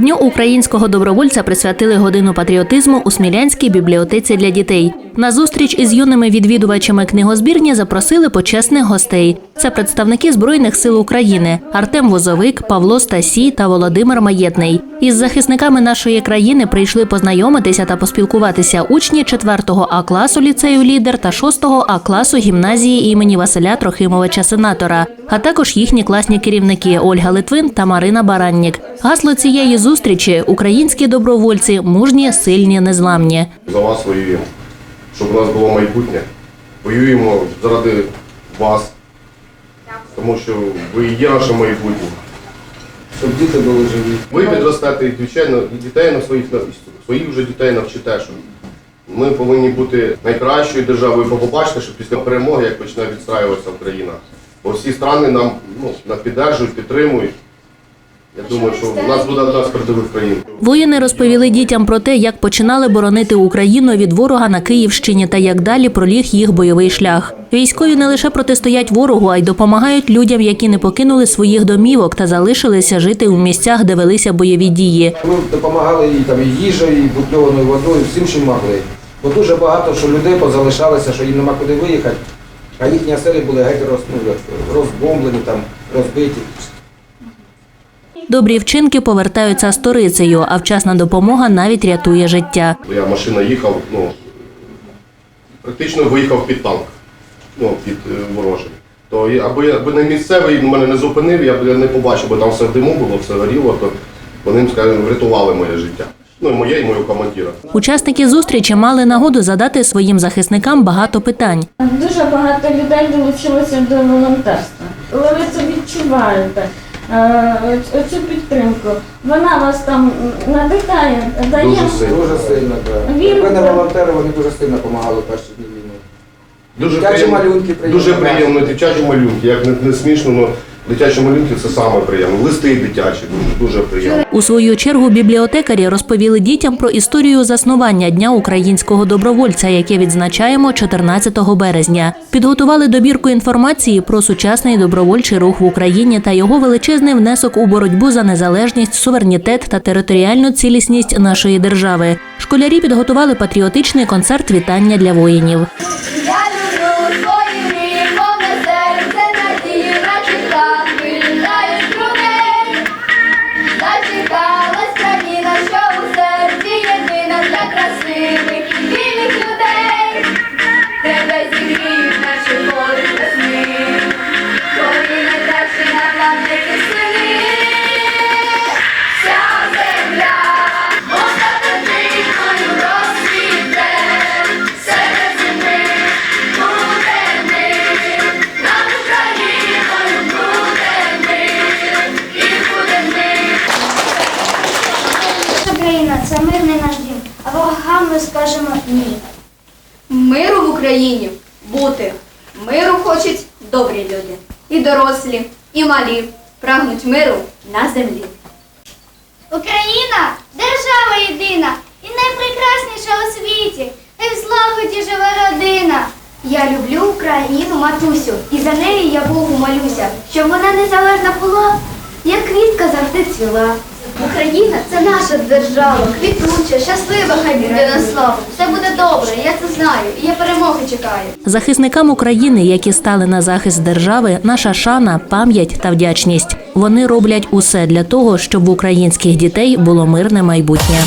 Дню українського добровольця присвятили годину патріотизму у Смілянській бібліотеці для дітей. На зустріч із юними відвідувачами книгозбірні запросили почесних гостей. Це представники Збройних сил України Артем Возовик, Павло Стасій та Володимир Маєтний. Із захисниками нашої країни прийшли познайомитися та поспілкуватися учні 4-го А класу ліцею лідер та 6 А класу гімназії імені Василя Трохимовича Сенатора, а також їхні класні керівники Ольга Литвин та Марина Бараннік. Гасло цієї зустрічі українські добровольці мужні, сильні, незламні. За вас воюємо, щоб у нас було майбутнє. Воюємо заради вас, тому що ви є наше майбутнє. щоб діти були живі. Ви підростете і, звичайно, і дітей на своїх своїх вже дітей навчите, що ми повинні бути найкращою державою, бо побачите, що після перемоги, як почне відстраюватися Україна, бо всі страни нам ну, нас підтримують. Я думаю, що в нас буде одна з передових країн. Воїни розповіли дітям про те, як починали боронити Україну від ворога на Київщині та як далі проліг їх бойовий шлях. Військові не лише протистоять ворогу, а й допомагають людям, які не покинули своїх домівок та залишилися жити у місцях, де велися бойові дії. Ми допомагали і там і їжею, і бутильованою водою, всім, чим могли. Бо дуже багато що людей позалишалося, що їм нема куди виїхати, а їхні оселі були геть розбомблені, там, розбиті. Добрі вчинки повертаються сторицею, а вчасна допомога навіть рятує життя. Я машина їхав, ну, практично виїхав під танк, ну, під е, ворожий. То я- аби, я- аби не місцевий мене не зупинив, я б я не побачив, бо там все в диму було, все горіло, то вони, скажімо, врятували моє життя. Ну, і моє, і мого командира. Учасники зустрічі мали нагоду задати своїм захисникам багато питань. Дуже багато людей долучилося до волонтерства. Але ви це відчуваєте. Е, Оцю підтримку. Вона вас там надихає, дає. Дуже сильно. Дуже сильно, так. Він- Якби не волонтери, вони дуже сильно допомагали перші дні війни. Дуже Дитячі приємно, малюнки приємно. дуже приємно, дитячі малюнки. Як не, не смішно, але дитячі малюнки це саме приємно. Листи дитячі, дуже, дуже приємно. У свою чергу бібліотекарі розповіли дітям про історію заснування Дня українського добровольця, яке відзначаємо 14 березня. Підготували добірку інформації про сучасний добровольчий рух в Україні та його величезний внесок у боротьбу за незалежність, суверенітет та територіальну цілісність нашої держави. Школярі підготували патріотичний концерт вітання для воїнів. Ми скажемо ні. Миру в Україні бути. Миру хочуть добрі люди. І дорослі, і малі. Прагнуть миру на землі. Україна держава єдина і найпрекрасніша у світі. І в злагоді живе родина. Я люблю Україну, матусю, і за неї я Богу молюся, щоб вона незалежна була, як квітка завжди цвіла. Україна це наша держава, квітуча, щаслива, хай буде славу. Все буде добре, я це знаю, і я перемоги чекаю. Захисникам України, які стали на захист держави, наша шана, пам'ять та вдячність. Вони роблять усе для того, щоб в українських дітей було мирне майбутнє.